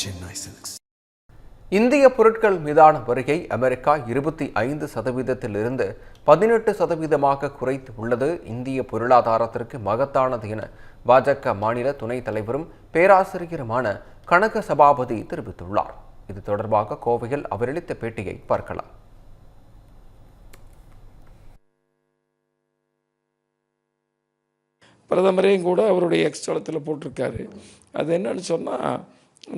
Chennai Silks. இந்திய பொருட்கள் மீதான வரியை அமெரிக்கா இருபத்தி ஐந்து சதவீதத்திலிருந்து பதினெட்டு சதவீதமாக குறைத்து உள்ளது. இந்திய பொருளாதாரத்திற்கு மகத்தானது என பாஜக மாநில துணைத் தலைவரும் பேராசிரியருமான கனக சபாபதி தெரிவித்துள்ளார். இது தொடர்பாக கோவையில் அவர் அளித்த பேட்டியை பார்க்கலாம். பிரதமரையும் கூட அவருடைய எக்ஸ்தளத்தில் போட்டிருக்காரு. அது என்னன்னு சொன்னால்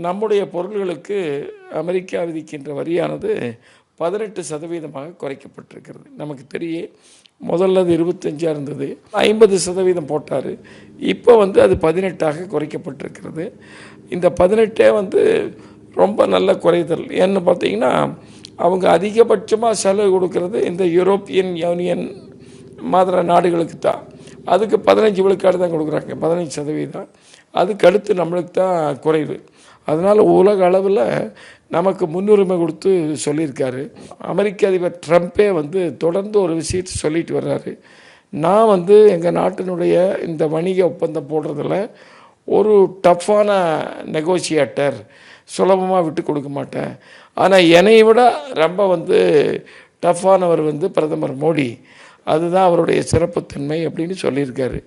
நம்முடைய பொருள்களுக்கு அமெரிக்கா விதிக்கின்ற வரியானது பதினெட்டு சதவீதமாக குறைக்கப்பட்டிருக்கிறது. நமக்கு தெரிய முதல்ல அது இருபத்தஞ்சாக இருந்தது ஐம்பது சதவீதம் போட்டார். இப்போ வந்து அது பதினெட்டாக குறைக்கப்பட்டிருக்கிறது. இந்த பதினெட்டே வந்து ரொம்ப நல்ல குறைதல். ஏன்னு பார்த்தீங்கன்னா அவங்க அதிகபட்சமாக செலவு கொடுக்கறது இந்த யூரோப்பியன் யூனியன் மாதிரி நாடுகளுக்கு தான். அதுக்கு பதினஞ்சு விழுக்காடு தான் கொடுக்குறாங்க. பதினஞ்சு சதவீதம் அதுக்கு அடுத்து நம்மளுக்கு தான் குறைவு. அதனால் உலக அளவில் நமக்கு முன்னுரிமை கொடுத்து சொல்லியிருக்காரு. அமெரிக்க அதிபர் ட்ரம்ப்பே வந்து தொடர்ந்து ஒரு விஷயத்தை சொல்லிட்டு வர்றாரு. நான் வந்து எங்கள் நாட்டினுடைய இந்த வணிக ஒப்பந்தம் போடுறதுல ஒரு டஃப்பான நெகோசியேட்டர் சுலபமாக விட்டு கொடுக்க மாட்டேன். ஆனால் என்னை விட ரொம்ப வந்து டஃப்பானவர் வந்து பிரதமர் மோடி. அதுதான் அவருடைய சிறப்புத்தன்மை அப்படின்னு சொல்லியிருக்காரு.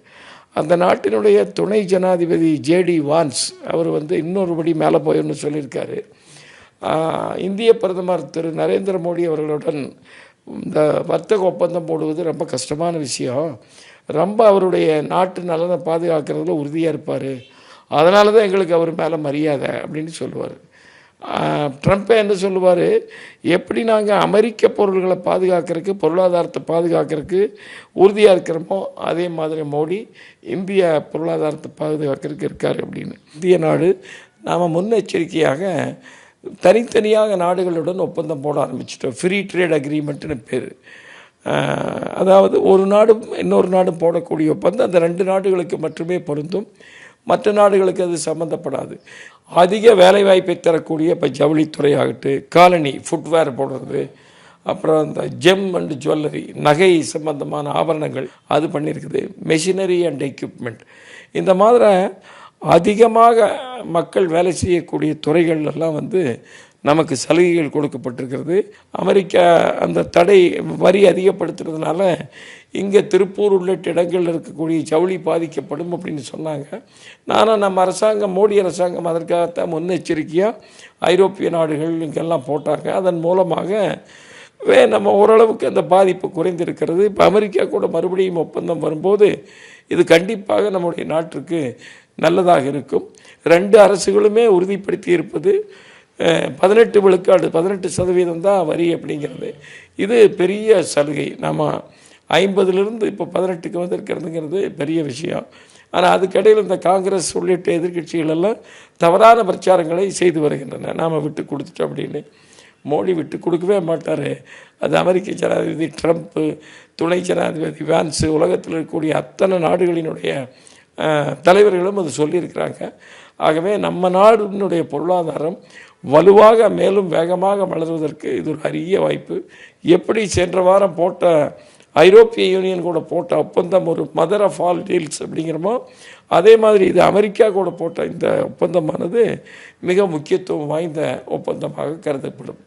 அந்த நாட்டினுடைய துணை ஜனாதிபதி ஜேடி வான்ஸ் அவர் வந்து இன்னொரு படி மேலே போயின்னு சொல்லியிருக்காரு. இந்திய பிரதமர் திரு நரேந்திர மோடி அவர்களுடன் இந்த வர்த்தக ஒப்பந்தம் போடுவது ரொம்ப கஷ்டமான விஷயம். ரொம்ப அவருடைய நாட்டு நலனை பாதுகாக்கிறதுல உறுதியாக இருப்பார். அதனால தான் எங்களுக்கு அவர் மேலே மரியாதை அப்படின்னு சொல்லுவார். ட்ரம்ப்பே என்ன சொல்லுவார்? எப்படி நாங்கள் அமெரிக்க பொருள்களை பாதுகாக்கிறதுக்கு பொருளாதாரத்தை பாதுகாக்கிறதுக்கு உறுதியாக இருக்கிறோமோ அதே மாதிரி மோடி இந்திய பொருளாதாரத்தை பாதுகாக்கிறதுக்கு இருக்கார் அப்படின்னு. இந்திய நாடு நாம் முன்னெச்சரிக்கையாக தனித்தனியாக நாடுகளுடன் ஒப்பந்தம் போட ஆரம்பிச்சிட்டோம். ஃப்ரீ ட்ரேட் அக்ரிமெண்ட்டுன்னு பேர். அதாவது ஒரு நாடும் இன்னொரு நாடும் போடக்கூடிய ஒப்பந்தம் அந்த ரெண்டு நாடுகளுக்கு மட்டுமே பொருந்தும். மற்ற நாடுகளுக்கு அது சம்மந்தப்படாது அதிக வேலைவாய்ப்பை தரக்கூடிய இப்போ ஜவுளித்துறை ஆகட்டும் காலனி ஃபுட்வேர் போடுறது அப்புறம் அந்த ஜெம் அண்ட் ஜுவல்லரி நகை சம்பந்தமான ஆபரணங்கள் அது பண்ணியிருக்குது மெஷினரி அண்ட் எக்யூப்மெண்ட் இந்த மாதிரி அதிகமாக மக்கள் வேலை செய்யக்கூடிய துறைகள் எல்லாம் வந்து நமக்கு சலுகைகள் கொடுக்கப்பட்டிருக்கிறது. அமெரிக்கா அந்த தடை வரி அதிகப்படுத்துறதுனால இங்கே திருப்பூர் உள்ளிட்ட இடங்களில் இருக்கக்கூடிய ஜவுளி பாதிக்கப்படும் அப்படின்னு சொன்னாங்க. நானும் நம்ம அரசாங்கம் மோடி அரசாங்கம் அதற்காகத்தான் முன்னெச்சரிக்கையாக ஐரோப்பிய நாடுகள் இங்கெல்லாம் போட்டாங்க. அதன் மூலமாக வே நம்ம ஓரளவுக்கு அந்த பாதிப்பு குறைந்திருக்கிறது. இப்போ அமெரிக்கா கூட மறுபடியும் ஒப்பந்தம் வரும்போது இது கண்டிப்பாக நம்முடைய நாட்டிற்கு நல்லதாக இருக்கும். ரெண்டு அரசுகளுமே உறுதிப்படுத்தி இருப்பது பதினெட்டு விழுக்காடு பதினெட்டு சதவீதம் தான் வரி அப்படிங்கிறது. இது பெரிய சலுகை. நம்ம ஐம்பதுலேருந்து இப்போ பதினெட்டுக்கு வந்திருக்கிறதுங்கிறது பெரிய விஷயம். ஆனால் அதுக்கிடையில் இந்த காங்கிரஸ் உள்ளிட்ட எதிர்க்கட்சிகள் எல்லாம் தவறான பிரச்சாரங்களை செய்து வருகின்றன. நாம் விட்டு கொடுத்துட்டோம் அப்படின்னு. மோடி விட்டு கொடுக்கவே மாட்டார். அது அமெரிக்க ஜனாதிபதி ட்ரம்ப்பு துணை ஜனாதிபதி வேன்ஸு உலகத்தில் இருக்கக்கூடிய அத்தனை நாடுகளினுடைய தலைவர்களும் அது சொல்லியிருக்கிறாங்க. ஆகவே நம்ம நாடினுடைய பொருளாதாரம் வலுவாக மேலும் வேகமாக வளர்வதற்கு இது ஒரு அரிய வாய்ப்பு. எப்படி சென்ற வாரம் போட்ட ஐரோப்பிய யூனியன் கூட போட்ட ஒப்பந்தம் ஒரு மதர் ஆஃப் ஆல் டீல்ஸ் அப்படிங்கிறமோ அதே மாதிரி இது அமெரிக்கா கூட போட்ட இந்த ஒப்பந்தமானது மிக முக்கியத்துவம் வாய்ந்த ஒப்பந்தமாக கருதப்படும்.